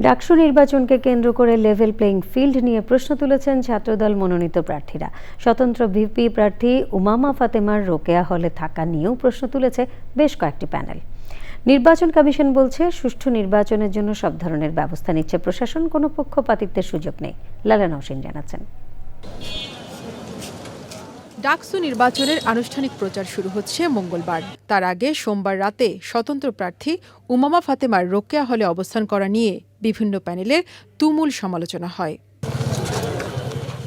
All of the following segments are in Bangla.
ডাকসু নির্বাচনকে কেন্দ্র করে লেভেল প্লেইং ফিল্ড নিয়ে প্রশ্ন তুলেছেন ছাত্রদল মনোনীত প্রার্থীরা। স্বতন্ত্র ভিপি প্রার্থী উমামা ফাতেমার রোকেয়া হলে থাকা নিয়েও প্রশ্ন তুলেছে বেশ কয়েকটি প্যানেল নির্বাচন কমিশন বলছে, সুষ্ঠু নির্বাচনের জন্য সব ধরনের ব্যবস্থা নিচ্ছে প্রশাসন, কোনো পক্ষপাতিত্বের সুযোগ নেই লালা নওশিন জানাচ্ছেন। ডাকসু নির্বাচনের আনুষ্ঠানিক প্রচার শুরু হচ্ছে মঙ্গলবার। তার আগে সোমবার রাতে স্বতন্ত্র প্রার্থী উমামা ফাতেমার রোকেয়া হলে অবস্থান করা নিয়ে বিভিন্ন প্যানেলের তুমুল সমালোচনা হয়।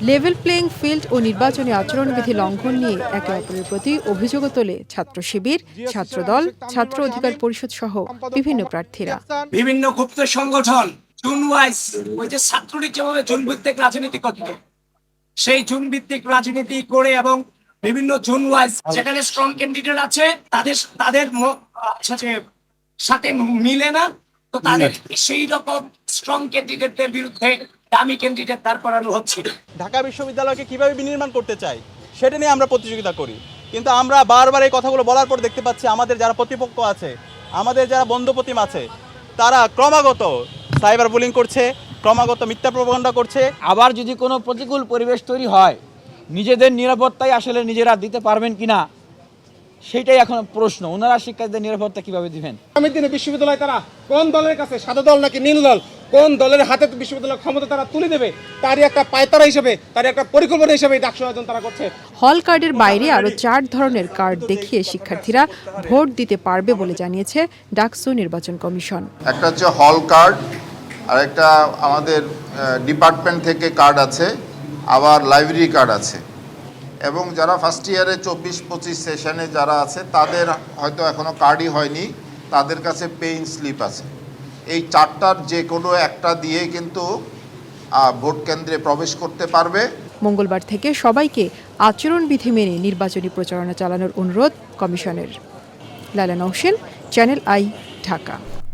লেভেল প্লেইং ফিল্ড ও নির্বাচনী আচরণবিধি লঙ্ঘন নিয়ে একে অপরের প্রতি অভিযোগও তোলে ছাত্র শিবির, ছাত্রদল, ছাত্র অধিকার পরিষদ সহ বিভিন্ন প্রার্থীরা। বিভিন্ন গুপ্ত সংগঠন জুন ওয়াইজ ওই যে ছাত্রলীগ যেভাবে জুন ভিত্তিক রাজনীতি করত, সেই জুন ভিত্তিক রাজনীতি করে এবং বিভিন্ন জুন ওয়াইজ যেখানে স্ট্রং ক্যান্ডিডেট আছে, তাদের তাদের সাথে মিলে না তো তাদের সেই রকম স্ট্রং ক্যান্ডিডেটদের বিরুদ্ধে দামি ক্যান্ডিডেট দাঁড় করানো হচ্ছে। ঢাকা বিশ্ববিদ্যালয়কে কীভাবে বিনির্মাণ করতে চাই সেটা নিয়ে আমরা প্রতিযোগিতা করি। কিন্তু আমরা বারবার এই কথাগুলো বলার পর দেখতে পাচ্ছি আমাদের যারা প্রতিপক্ষ আছে আমাদের যারা বন্ধুপ্রতিম আছে তারা ক্রমাগত সাইবার বুলিং করছে ক্রমাগত মিথ্যা প্রবন্ধা করছে। আবার যদি কোনো প্রতিকূল পরিবেশ তৈরি হয় নিজেদের নিরাপত্তাই আসলে নিজেরা দিতে পারবেন কিনা সেটাই এখন প্রশ্ন। ওনারা শিক্ষার্থীদের নিরাপত্তা কীভাবে দিবেন? আগামী দিনে বিশ্ববিদ্যালয় তারা কোন দলের কাছে সাদা দল নাকি নীল দল কোন দলের হাতে বিশ্ববিদ্যালয় ক্ষমতা তারা তুলে দেবে তারই একটা পায়তারা হিসেবে তারই একটা পরিকল্পনা হিসেবে ডাকসু আয়োজন তারা করছে। হল কার্ডের বাইরে আরও চার ধরনের কার্ড দেখিয়ে শিক্ষার্থীরা ভোট দিতে পারবে বলে জানিয়েছে ডাকসু নির্বাচন কমিশন। একটা হচ্ছে হল কার্ড আর একটা আমাদের ডিপার্টমেন্ট থেকে কার্ড আছে আবার লাইব্রেরি কার্ড আছে। এবং যারা ফার্স্ট ইয়ারে চব্বিশ, পঁচিশ সেশনে যারা আছে, তাদের হয়তো এখনও কার্ডই হয়নি, তাদের কাছে পেইন স্লিপ আছে। এই চারটার যে কোনো একটা দিয়ে কিন্তু ভোট কেন্দ্রে প্রবেশ করতে পারবে। মঙ্গলবার থেকে সবাইকে আচরণবিধি মেনে নির্বাচনী প্রচারণা চালানোর অনুরোধ কমিশনের। লালা নৌসেন চ্যানেল আই, ঢাকা।